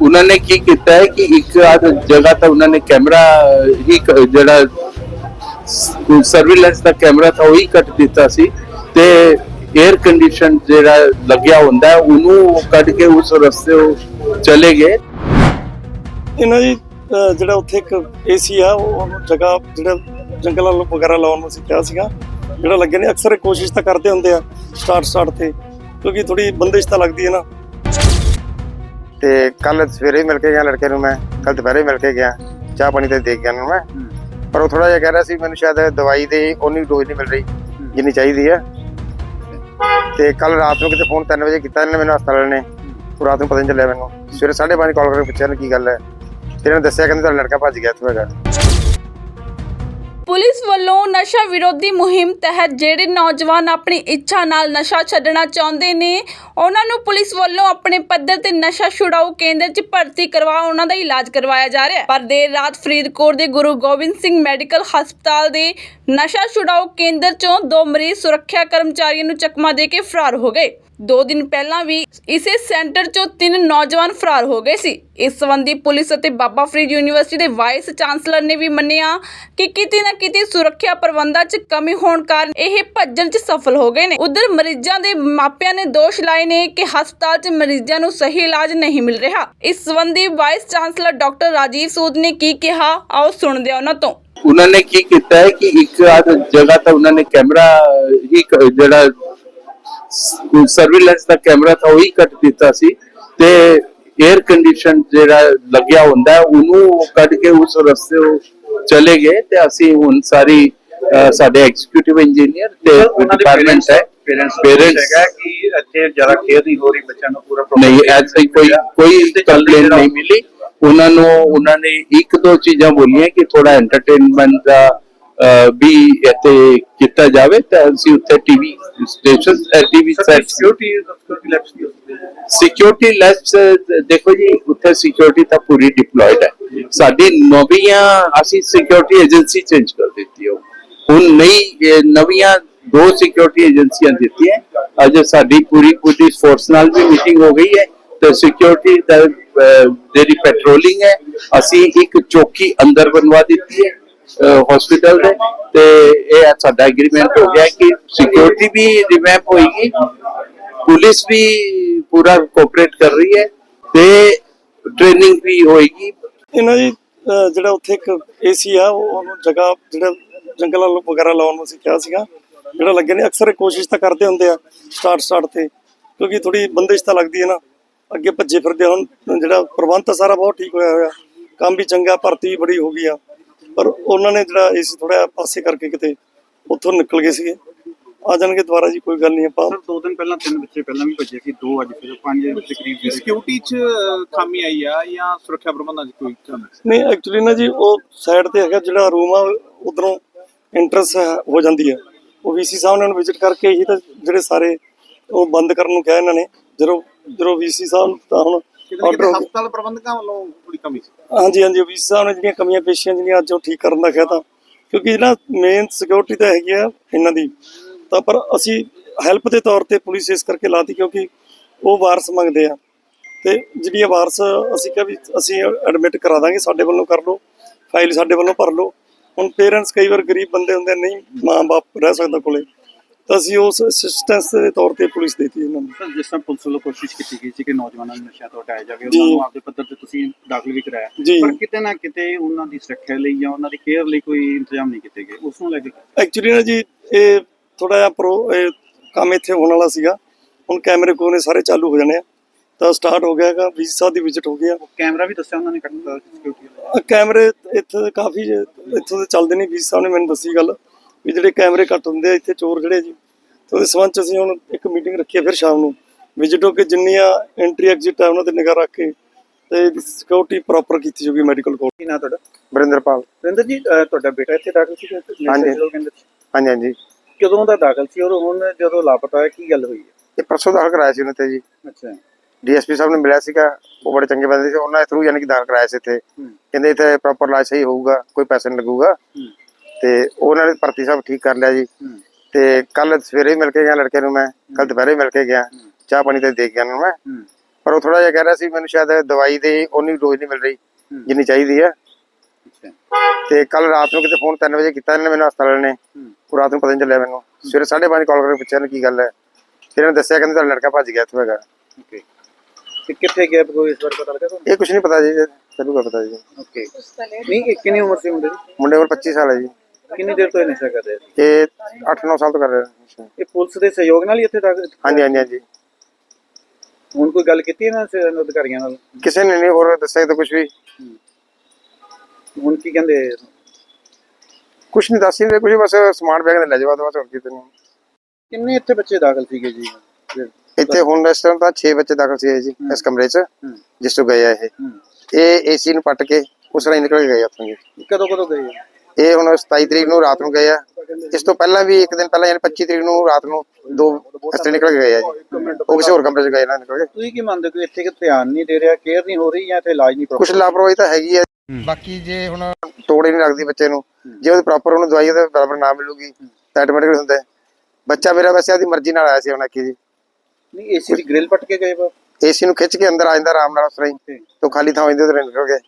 ਉਹਨਾਂ ਨੇ ਕੀ ਕੀਤਾ ਹੈ ਕਿ ਇੱਕ ਆਦ ਜਗ੍ਹਾ ਤਾਂ ਉਹਨਾਂ ਨੇ ਕੈਮਰਾ ਹੀ ਜਿਹੜਾ ਸਰਵੇਲੈਂਸ ਦਾ ਕੈਮਰਾ ਤਾਂ ਉਹੀ ਕੱਟ ਦਿੱਤਾ ਸੀ ਤੇ 에ਅਰ ਕੰਡੀਸ਼ਨ ਜਿਹੜਾ ਲੱਗਿਆ ਹੁੰਦਾ ਉਹਨੂੰ ਕੱਢ ਕੇ ਉਸ ਰਸਤੇ ਉਹ ਚਲੇ ਗਏ ਇਹਨਾਂ ਦੀ ਜਿਹੜਾ ਉੱਥੇ ਇੱਕ ਏਸੀ ਆ ਉਹ ਜਗ੍ਹਾ ਜਿਹੜਾ ਜੰਗਲਾਂ ਵਗੈਰਾ ਲਾਉਣ ਨੂੰ ਅਸੀਂ ਕਿਹਾ ਸੀਗਾ ਜਿਹੜਾ ਲੱਗੇ ਨੇ ਅਕਸਰ ਕੋਸ਼ਿਸ਼ ਤਾਂ ਕਰਦੇ ਹੁੰਦੇ ਆ ਸਟਾਰਟ ਸਟਾਰਟ ਤੇ ਕਿਉਂਕਿ ਥੋੜੀ ਬੰਦਿਸ਼ ਤਾਂ ਲੱਗਦੀ ਹੈ ਨਾ ਤੇ ਕੱਲ ਸਵੇਰੇ ਹੀ ਮਿਲ ਕੇ ਗਿਆ ਲੜਕੇ ਨੂੰ ਮੈਂ ਕੱਲ ਦੁਪਹਿਰੇ ਮਿਲ ਕੇ ਗਿਆ ਚਾਹ ਪਾਣੀ ਤੇ ਦੇ ਕੇ ਗਿਆ ਉਹਨੂੰ ਮੈਂ। ਪਰ ਉਹ ਥੋੜਾ ਜਿਹਾ ਕਹਿ ਰਿਹਾ ਸੀ ਮੈਨੂੰ ਸ਼ਾਇਦ ਦਵਾਈ ਦੇ ਉਨੀ ਡੋਜ਼ ਨਹੀਂ ਮਿਲ ਰਹੀ ਜਿੰਨੀ ਚਾਹੀਦੀ ਹੈ ਤੇ ਕੱਲ ਰਾਤ ਨੂੰ ਕਿਤੇ ਫੋਨ 3 ਵਜੇ ਕੀਤਾ ਇਹਨੇ ਮੈਨੂੰ ਹਸਪਤਾਲ ਨੇ। ਉਹ ਰਾਤ ਨੂੰ ਪਤਾ ਨਹੀਂ ਚੱਲਿਆ ਮੈਨੂੰ। ਸਵੇਰੇ 5:30 ਕਾਲ ਕਰਕੇ ਪੁੱਛਿਆ ਇਹਨੂੰ ਕੀ ਗੱਲ ਹੈ। ਫਿਰ ਇਹਨੇ ਦੱਸਿਆ ਕਹਿੰਦੇ ਤੁਹਾਡਾ ਲੜਕਾ ਭੱਜ ਗਿਆ ਇੱਥੋਂ ਹੈਗਾ। ਪੁਲਿਸ ਵੱਲੋਂ ਨਸ਼ਾ ਵਿਰੋਧੀ ਮੁਹਿੰਮ ਤਹਿਤ ਜਿਹੜੇ ਨੌਜਵਾਨ ਆਪਣੀ ਇੱਛਾ ਨਾਲ ਨਸ਼ਾ ਛੱਡਣਾ ਚਾਹੁੰਦੇ ਨੇ, ਉਹਨਾਂ ਨੂੰ ਪੁਲਿਸ ਵੱਲੋਂ ਆਪਣੇ ਪੱਧਰ ਤੇ ਨਸ਼ਾ ਛੁਡਾਊ ਕੇਂਦਰ 'ਚ ਭਰਤੀ ਕਰਵਾ ਉਹਨਾਂ ਦਾ ਇਲਾਜ ਕਰਵਾਇਆ ਜਾ ਰਿਹਾ ਹੈ। ਪਰ ਦੇਰ ਰਾਤ ਫਰੀਦਕੋਟ ਦੇ ਗੁਰੂ ਗੋਬਿੰਦ ਸਿੰਘ ਮੈਡੀਕਲ ਹਸਪਤਾਲ ਦੇ ਨਸ਼ਾ ਛੁਡਾਊ ਕੇਂਦਰ 'ਚੋਂ ਦੋ ਮਰੀਜ਼ ਸੁਰੱਖਿਆ ਕਰਮਚਾਰੀਆਂ ਨੂੰ ਚਕਮਾ ਦੇ ਕੇ ਫਰਾਰ ਹੋ ਗਏ। ਦੋ ਦਿਨ ਪਹਿਲਾਂ ਵੀ ਇਸੇ ਸੈਂਟਰ 'ਚੋਂ ਤਿੰਨ ਨੌਜਵਾਨ ਫਰਾਰ ਹੋ ਗਏ ਸੀ। ਇਸ ਸੰਬੰਧੀ ਪੁਲਿਸ ਅਤੇ ਬਾਬਾ ਫਰੀਦ ਯੂਨੀਵਰਸਿਟੀ ਦੇ ਵਾਈਸ ਚਾਂਸਲਰ ਨੇ ਵੀ ਮੰਨਿਆ ਕਿ ਕਿਤੇ ਨਾ ਕਿਤੇ ਸੁਰੱਖਿਆ ਪ੍ਰਬੰਧਾਂ 'ਚ ਕਮੀ ਹੋਣ ਕਾਰਨ ਇਹ ਭੱਜਣ 'ਚ ਸਫਲ ਹੋ ਗਏ ਨੇ। ਉਧਰ ਮਰੀਜ਼ਾਂ ਦੇ ਮਾਪਿਆਂ ਨੇ ਦੋਸ਼ ਲਾਏ ਨੇ ਕਿ ਹਸਪਤਾਲ 'ਚ ਮਰੀਜ਼ਾਂ ਨੂੰ ਸਹੀ ਇਲਾਜ ਨਹੀਂ ਮਿਲ ਰਿਹਾ। ਇਸ ਸੰਬੰਧੀ vice chancellor doctor Rajiv Sood ਨੇ ਕੀ ਕਿਹਾ, ਆਓ ਸੁਣਦੇ ਹਾਂ ਉਹਨਾਂ ਤੋਂ। ਉਹਨਾਂ ਨੇ ਕੀ ਕੀਤਾ ਹੈ ਕਿ ਇੱਕ ਆਦ ਜਗ੍ਹਾ ਤਾਂ ਉਹਨਾਂ ਨੇ ਕੈਮਰਾ ਹੀ ਜਿਹੜਾ ਸਰਵੇਲੈਂਸ ਦਾ ਕੈਮਰਾ ਤਾਂ ਉਹੀ ਕੱਟ ਦਿੱਤਾ ਸੀ ਤੇ 에ਅਰ ਕੰਡੀਸ਼ਨ ਜਿਹੜਾ ਲੱਗਿਆ ਹੁੰਦਾ ਉਹਨੂੰ ਕੱਢ ਕੇ ਉਸ ਰਸਤੇ ਉਹ ਚਲੇ ਗਏ ਤੇ ਅਸੀਂ ਹੁਣ ਸਾਰੀ ਸਾਡੇ ਐਗਜ਼ੀਕਿਊਟਿਵ ਇੰਜੀਨੀਅਰ ਤੇ ਡਿਪਾਰਟਮੈਂਟ ਹੈ। ਪੇਰੈਂਟਸ ਹੈਗਾ ਕਿ ਇੱਥੇ ਜ਼ਿਆਦਾ ਕੇਅਰ ਨਹੀਂ ਹੋ ਰਹੀ ਬੱਚਿਆਂ ਨੂੰ ਪੂਰਾ ਨਹੀਂ ਐਸੀ ਕੋਈ ਕੋਈ ਕੰਪਲੇਨ ਨਹੀਂ ਮਿਲੀ। ਉਹਨਾਂ ਨੂੰ ਉਹਨਾਂ ਨੇ ਇੱਕ ਦੋ ਚੀਜ਼ਾਂ ਬੋਲੀਆਂ ਕਿ ਥੋੜਾ ਐਂਟਰਟੇਨਮੈਂਟ ਦਾ ਵੀ ਇੱਥੇ ਕੀਤਾ ਜਾਵੇ ਤਾਂ ਅਸੀਂ ਉੱਥੇ TV station TV security security ਲੈਸ ਦੇਖੋ ਜੀ ਉੱਥੇ ਸਿਕਿਉਰਿਟੀ ਤਾਂ ਪੂਰੀ ਡਿਪਲੋਇਡ ਹੈ। ਸਾਡੀ ਨਵੀਆਂ ਅਸੀਂ ਸਿਕਿਉਰਿਟੀ ਏਜੰਸੀ ਚੇਂਜ ਕਰ ਦਿੱਤੀ ਹੈ। ਹੁਣ ਨਈ ਨਵੀਆਂ ਦੋ ਸਿਕਿਉਰਿਟੀ ਏਜੰਸੀਆਂ ਦਿੱਤੀਆਂ ਅੱਜ ਸਾਡੀ ਪੂਰੀ ਪੁਲਿਸ ਫੋਰਸ ਨਾਲ ਵੀ ਮੀਟਿੰਗ ਹੋ ਗਈ ਹੈ। ਤੇ ਸਿਕਿਉਰਿਟੀ ਦਾ ਜਿਹੜੀ ਪੈਟਰੋਲਿੰਗ ਹੈ ਅਸੀਂ ਇੱਕ ਚੌਕੀ ਅੰਦਰ ਬਣਵਾ ਦਿੱਤੀ ਹੈ। ਹਸਪੀਟਲ ਦੇ ਤੇ ਇਹ ਸਾਡਾ ਐਗਰੀਮੈਂਟ ਹੋ ਗਿਆ ਕਿ ਸਿਕਿਉਰਿਟੀ ਵੀ ਰਿਵੈਂਪ ਹੋਏਗੀ। ਪੁਲਿਸ ਵੀ ਪੂਰਾ ਕੋਆਪਰੇਟ ਕਰ ਰਹੀ ਹੈ ਤੇ ਟ੍ਰੇਨਿੰਗ ਵੀ ਹੋਏਗੀ। ਇਹਨਾਂ ਜੀ ਜਿਹੜਾ ਉੱਥੇ ਇੱਕ ਏਸੀ ਆ ਉਹਨੂੰ ਜਗ੍ਹਾ ਜਿਹੜਾ ਜੰਗਲਾਂ ਵਗੈਰਾ ਲਾਉਣ ਨੂੰ ਅਸੀਂ ਕਿਹਾ ਸੀਗਾ। ਜਿਹੜਾ ਲੱਗੇ ਨੇ, ਅਕਸਰ ਕੋਸ਼ਿਸ਼ ਤਾਂ ਕਰਦੇ ਹੁੰਦੇ ਆ ਸਟਾਰਟ ਸਟਾਰਟ ਤੇ, ਕਿਉਂਕਿ ਥੋੜੀ ਬੰਦਿਸ਼ ਤਾਂ ਲੱਗਦੀ ਹੈ ਨਾ। ਅੱਗੇ ਭੱਜੇ ਫਿਰਦੇ ਹੁਣ ਜਿਹੜਾ ਪ੍ਰਬੰਧ ਤਾਂ ਸਾਰਾ ਬਹੁਤ ਠੀਕ ਹੋਇਆ ਹੋਇਆ। ਕੰਮ ਵੀ ਚੰਗਾ, ਭਰਤੀ ਵੀ ਬੜੀ ਹੋ ਗਈ ਆ। ਪਰ ਉਹਨਾਂ ਨੇ ਜਿਹੜਾ ਏਸੀ ਥੋੜਾ ਪਾਸੇ ਕਰਕੇ ਕਿਤੇ ਉੱਥੋਂ ਨਿਕਲ ਗਏ ਸੀਗੇ। ਆ ਜਾਣਗੇ ਦੁਬਾਰਾ ਜੀ ਕੋਈ ਗੱਲ ਨਹੀਂ ਆਪਾਂ ਸਰ ਦੋ ਦਿਨ ਪਹਿਲਾਂ ਤਿੰਨ ਬੱਚੇ ਪਹਿਲਾਂ ਵੀ ਭੱਜੇ ਸੀ ਦੋ ਅੱਜ ਫਿਰ ਪੰਜ ਦੇ ਕਰੀਬ ਸਿਕਿਉਰਿਟੀ 'ਚ ਖਾਮੀ ਆਈ ਆ ਜਾਂ ਸੁਰੱਖਿਆ ਪ੍ਰਬੰਧਾਂ 'ਚ ਕੋਈ ਕਮੀ? ਨਹੀਂ ਐਕਚੁਅਲੀ ਨਾ ਜੀ ਉਹ ਸਾਈਡ ਤੇ ਹੈਗਾ ਜਿਹੜਾ ਰੂਮ ਆ ਉਧਰੋਂ ਐਂਟਰਸ ਹੋ ਜਾਂਦੀ ਹੈ ਉਹ ਵੀਸੀ ਸਾਹਿਬ ਨੇ ਵਿਜ਼ਿਟ ਕਰਕੇ ਹੀ ਤਾਂ ਜਿਹੜੇ ਸਾਰੇ ਉਹ ਬੰਦ ਕਰਨ ਨੂੰ ਕਿਹਾ ਇਹਨਾਂ ਨੇ। ਜਦੋਂ ਜਦੋਂ ਵੀਸੀ ਸਾਹਿਬ ਤਾਂ ਹੁਣ ਆਰਡਰ ਹੋ ਗਿਆ ਹਸਪਤਾਲ ਪ੍ਰਬੰਧਕਾਂ ਵੱਲੋਂ ਥੋੜੀ ਕਮੀ ਸੀ। ਹਾਂਜੀ ਹਾਂਜੀ ਵੀਸੀ ਸਾਹਿਬ ਨੇ ਜਿਹੜੀਆਂ ਕਮੀਆਂ ਪੇਸ਼ੀਆਂ ਜਿਹੜੀਆਂ ਅੱਜ ਉਹ ਠੀਕ ਕਰਨ ਦਾ ਕਿਹਾ ਤਾਂ ਕਿਉਂਕਿ ਜਿਹੜਾ ਮੇਨ ਸਿਕਿਉਰਿਟੀ ਤਾਂ ਹੈਗੀ ਆ ਇਹਨਾਂ ਦੀ। ਤਾਂ ਪਰ ਅਸੀਂ ਹੈਲਪ ਦੇ ਤੌਰ ਤੇ ਪੁਲਿਸ ਇਸ ਕਰਕੇ ਲਾਤੀ ਕਿਉਂਕਿ ਉਹ ਵਾਰਸ ਮੰਗਦੇ ਆ। ਤੇ ਜਿਹੜੀ ਇਹ ਵਾਰਸ ਅਸੀਂ ਕਿਹਾ ਵੀ ਅਸੀਂ ਐਡਮਿਟ ਕਰਾ ਦਾਂਗੇ ਸਾਡੇ ਵੱਲੋਂ ਕਰ ਲਓ ਫਾਈਲ ਸਾਡੇ ਵੱਲੋਂ ਭਰ ਲਓ। ਹੁਣ ਪੇਰੈਂਟਸ ਕਈ ਵਾਰ ਗਰੀਬ ਬੰਦੇ ਹੁੰਦੇ ਨਹੀਂ ਮਾਂ-ਬਾਪ ਰਹਿ ਸਕਦਾ ਕੋਲੇ। ਤਾਂ ਅਸੀਂ ਉਸ ਅਸਿਸਟੈਂਸ ਦੇ ਤੌਰ ਤੇ ਪੁਲਿਸ ਦੇਤੀ ਇਹਨਾਂ ਨੂੰ। ਸਰ ਜਿਸ ਤਰ੍ਹਾਂ ਪੁਲਿਸ ਵੱਲੋਂ ਕੋਸ਼ਿਸ਼ ਕੀਤੀ ਗਈ ਸੀ ਕਿ ਨੌਜਵਾਨਾਂ ਨੂੰ ਨਸ਼ਿਆਂ ਤੋਂ ਹਟਾਇਆ ਜਾਵੇ। ਉਹਨਾਂ ਨੂੰ ਆਪਦੇ ਪੱਧਰ ਤੇ ਤੁਸੀਂ ਦਾਖਲ ਵੀ ਕਰਾਇਆ। ਪਰ ਕਿਤੇ ਨਾ ਕਿਤੇ ਉਹਨਾਂ ਦੀ ਸੁਰੱਖਿਆ ਲਈ ਜਾਂ ਉਹਨਾਂ ਦੀ ਕੇਅਰ ਲਈ ਕੋਈ ਇੰਤਜ਼ਾਮ ਨਹੀਂ ਕੀਤੇ ਗਏ। ਉਸ ਨੂੰ ਲੈ ਕੇ ਐਕਚੁਅਲੀ ਨਾ ਜੀ ਇਹ ਥੋੜਾ ਜਿਹਾ ਪ੍ਰੋ ਇਹ ਕੰਮ ਇੱਥੇ ਹੋਣ ਵਾਲਾ ਸੀਗਾ। ਹੁਣ ਕੈਮਰੇ ਕੋਨੇ ਸਾਰੇ ਚਾਲੂ ਹੋ ਜਾਣੇ ਆ। ਤਾਂ ਸਟਾਰਟ ਹੋ ਗਿਆ ਹੈਗਾ ਵੀਸੀ ਸਾਹਿਬ ਦੀ ਵਿਜ਼ਿਟ ਹੋ ਗਿਆ ਉਹ ਕੈਮਰਾ ਵੀ ਦੱਸਿਆ ਉਹਨਾਂ ਨੇ ਕੱਟਤਾ ਸਿਕਿਉਰਿਟੀ ਕੈਮਰੇ ਇੱਥੇ ਕਾਫੀ ਇੱਥੋਂ ਦੇ ਚੱਲਦੇ ਨਹੀਂ ਵੀਸੀ ਸਾਹਿਬ ਨੇ ਮੈਨੂੰ ਦੱਸੀ ਗੱਲ। ਵੀ ਜਿਹੜੇ ਕੈਮਰੇ ਕੱਟ ਹੁੰਦੇ ਆ ਇੱਥੇ ਚੋਰ ਜਿਹੜੇ ਜੀ ਤੇ ਉਹਦੇ ਸੰਬੰਧ ਚ ਅਸੀਂ ਹੁਣ ਇੱਕ ਮੀਟਿੰਗ ਰੱਖੀ ਹੈ ਫਿਰ ਸ਼ਾਮ ਨੂੰ। ਵਿਜ਼ਿਟ ਹੋ ਕੇ ਜਿੰਨੀਆਂ ਐਂਟਰੀ ਐਗਜ਼ਿਟ ਆ ਉਹਨਾਂ ਤੇ ਨਿਗਾਹ ਰੱਖ ਕੇ ਤੇ ਸਿਕਿਉਰਿਟੀ ਪ੍ਰੋਪਰ ਕੀਤੀ ਜਾਊਗੀ ਮੈਡੀਕਲ ਕੋਲ ਕੀ ਨਾ ਤੁਹਾਡਾ? ਵਰਿੰਦਰਪਾਲ। ਰਿੰਦਰ ਜੀ ਤੁਹਾਡਾ ਬੇਟਾ ਇੱਥੇ ਦਾਖਲ ਸੀ ਹਾਂਜੀ। ਹਾਂਜੀ ਹਾਂਜੀ। ਕਦੋਂ ਦਾ ਦਾਖਲ ਸੀ ਔਰ ਹੁਣ ਜਦੋਂ ਲਾਪਤਾ ਹੈ ਕੀ ਗੱਲ ਹੋਈ ਹੈ? ਇਹ ਪਰਸੋਂ ਦਾਖਲ ਕਰਾਇਆ ਸੀ ਉਹਨੇ ਤੇ ਜੀ। ਅੱਛਾ। ਡੀਐਸਪੀ ਸਾਹਿਬ ਨੇ ਮਿਲਿਆ ਸੀਗਾ ਉਹ ਬੜੇ ਚੰਗੇ ਬੰਦੇ ਸੀ ਉਹਨਾਂ ਦੇ ਥਰੂ ਯਾਨੀ ਕਿ ਦਾਖਲ ਕਰਾਇਆ ਸੀ ਇੱਥੇ। ਕਹਿੰਦੇ ਇੱਥੇ ਪ੍ਰੋਪਰ ਇਲਾਜ ਸਹੀ ਹੋਊਗਾ ਕੋਈ ਪੈਸਾ ਨਹੀਂ ਲੱਗੂਗਾ। ਤੇ ਉਹਨਾਂ ਨੇ ਭਰਤੀ ਸਾਹਿਬ ਠੀਕ ਕਰ ਲਿਆ ਜੀ। ਤੇ ਕੱਲ ਸਵੇਰੇ ਹੀ ਮਿਲ ਕੇ ਗਿਆ ਲੜਕੇ ਨੂੰ ਮੈਂ। ਕੱਲ ਦੁਪਹਿਰੇ ਮਿਲ ਕੇ ਗਿਆ। ਚਾਹ ਪਾਣੀ ਤੇ ਦੇ ਗਿਆ ਉਹਨੂੰ ਮੈਂ। ਪਰ ਉਹ ਥੋੜਾ ਜਿਹਾ ਕਹਿ ਰਿਹਾ ਸੀ ਮੈਨੂੰ ਸ਼ਾਇਦ ਦਵਾਈ ਦੀ ਉਨੀ ਡੋਜ਼ ਨਹੀਂ ਮਿਲ ਰਹੀ ਜਿੰਨੀ ਚਾਹੀਦੀ ਅੱਛਾ। ਤੇ ਕੱਲ ਰਾਤ ਨੂੰ ਕਿਤੇ ਫੋਨ 3 ਵਜੇ ਕੀਤਾ ਇਹਨੇ ਮੈਨੂੰ ਹਸਪਤਾਲ ਨੇ। ਉਹ ਰਾਤ ਨੂੰ ਪਤਾ ਨਹੀਂ ਚੱਲਿਆ ਮੈਨੂੰ। ਸਵੇਰੇ 5:30 ਕਾਲ ਕਰਕੇ ਪੁੱਛਿਆ ਨੇ ਕੀ ਗੱਲ ਹੈ। ਫਿਰ ਇਹਨੇ ਦੱਸਿਆ ਕਹਿੰਦੇ ਤੁਹਾਡਾ ਲੜਕਾ ਭੱਜ ਗਿਆ ਇੱਥੋਂ ਹੈਗਾ। ਓਕੇ। ਤੇ ਕਿੱਥੇ ਗਿਆ ਕੋਈ ਇਸ ਬਾਰੇ ਪਤਾ ਲੱਗਾ ਤੁਹਾਨੂੰ? ਇਹ ਕੁਝ ਨਹੀਂ ਪਤਾ ਜੀ ਤੈਨੂੰ ਪਤਾ ਜੀ। ਓਕੇ। ਨਹੀਂ ਕਿੰਨੀ ਉਮਰ ਸੀ ਮੁੰਡੇ ਦੀ? ਮੁੰਡੇ ਕੋਲ 25 ਸਾਲ ਹੈ ਜੀ। ਕਿੰਨੀ ਦੇਰ ਤੋਂ ਇਹ ਨਸ਼ਾ ਕਰ ਰਿਹਾ ਸੀ ਇਹ 8-9 ਸਾਲ ਤੋਂ ਕਰ ਰਿਹਾ ਹੈ। ਇਹ ਪੁਲਿਸ ਦੇ ਸਹਿਯੋਗ ਨਾਲ ਹੀ ਇੱਥੇ ਤੱਕ ਹਾਂਜੀ ਹਾਂਜੀ ਹਾਂਜੀ। ਹੁਣ ਕੋਈ ਗੱਲ ਕੀਤੀ ਇਹਨਾਂ ਸੇ ਅਧਿਕਾਰੀਆਂ ਨਾਲ? ਕਿਸੇ ਨੇ ਨਹੀਂ ਹੋਰ ਦੱਸਿਆ ਤਾਂ ਕੁਝ ਵੀ। ਹੁਣ ਕੀ ਕਹਿੰਦੇ? ਕੁਝ ਨਹੀਂ ਦੱਸ ਨਹੀਂ ਕੁਝ ਬਸ ਸਮਾਨ ਬੈਗ ਦੇ ਲੈ ਜਾਵਾ ਬਸ ਹੋਰ ਕਿਤੇ ਨਹੀਂ ਕਿੰਨੇ ਇੱਥੇ ਬੱਚੇ ਦਾਖਲ ਸੀਗੇ ਜੀ? ਫਿਰ? ਇੱਥੇ ਹੁਣ ਇਸ ਟਾਈਮ ਤਾਂ 6 ਬੱਚੇ ਦਾਖਲ ਸੀ ਜੀ ਇਸ ਕਮਰੇ 'ਚ ਹੂੰ। ਜਿਸ ਤੋਂ ਗਏ ਆ ਇਹ। ਹੂੰ। ਇਹ ਏਸੀ ਨੂੰ ਪੱਟ ਕੇ ਉਸ ਰਾਹੀਂ ਨਿਕਲ ਕੇ ਗਏ ਉੱਥੋਂ ਜੀ। ਕਦੋਂ ਕਦੋਂ ਗਏ? ਇਹ ਹੁਣ 27 ਤਰੀਕ ਨੂੰ ਰਾਤ ਨੂੰ ਗਏ ਆ। ਇਸ ਤੋਂ ਪਹਿਲਾਂ ਵੀ ਇੱਕ ਦਿਨ ਪਹਿਲਾਂ ਯਾਨੀ 25 ਤਰੀਕ ਨੂੰ ਰਾਤ ਨੂੰ ਦੋ ਤਰ੍ਹਾਂ ਨਿਕਲ ਕੇ ਗਏ ਆ ਜੀ। ਉਹ ਕਿਸੇ ਹੋਰ ਕਮਰੇ 'ਚ ਗਏ ਨਾ ਨਿਕਲ ਕੇ। ਤੁਸੀਂ ਕੀ ਮੰਨਦੇ ਹੋ ਕਿ ਇੱਥੇ ਕਿ ਧਿਆਨ ਨਹੀਂ ਦੇ ਰਿਹਾ ਕੇਅਰ ਨਹੀਂ ਹੋ ਰਹੀ ਜਾਂ ਇੱਥੇ ਇਲਾਜ ਨਹੀਂ ਕੁਝ ਲਾਪਰਵਾਹੀ ਤਾਂ ਹੈਗੀ ਹੈ। ਬਾਕੀ ਜੇ ਹੁਣ ਤੋੜ ਨਹੀਂ ਲੱਗਦੀ ਬੱਚੇ ਨੂੰ ਜੇ ਉਹਦੇ ਪ੍ਰੋਪਰ ਉਹਨੂੰ ਦਵਾਈ ਉਹਦੇ ਬਰਾਬਰ ਨਾ ਮਿਲੂਗੀ ਤਾਂ ਆਟੋਮੈਟਿਕਲੀ ਹੁੰਦਾ। ਹੈ। ਬੱਚਾ ਮੇਰਾ ਵੈਸੇ ਆਦੀ ਮਰਜ਼ੀ ਨਾਲ ਆਇਆ ਸੀ ਉਹਨਾਂ ਕੀ ਜੀ। ਨਹੀਂ ਏਸੀ ਦੀ ਗ੍ਰਿਲ ਪੱਟ ਕੇ ਗਏ ਵਾ? ਏਸੀ ਨੂੰ ਖਿੱਚ ਕੇ ਅੰਦਰ ਆ ਜਾਂਦਾ ਆਰਾਮ ਨਾਲ ਉਸ ਤਰ੍ਹਾਂ ਹੀ। ਤੋਂ ਖਾਲੀ ਥਾਂ ਹੁੰਦੀ ਉਹਦੇ ਨਿਕਲ ਗਏ।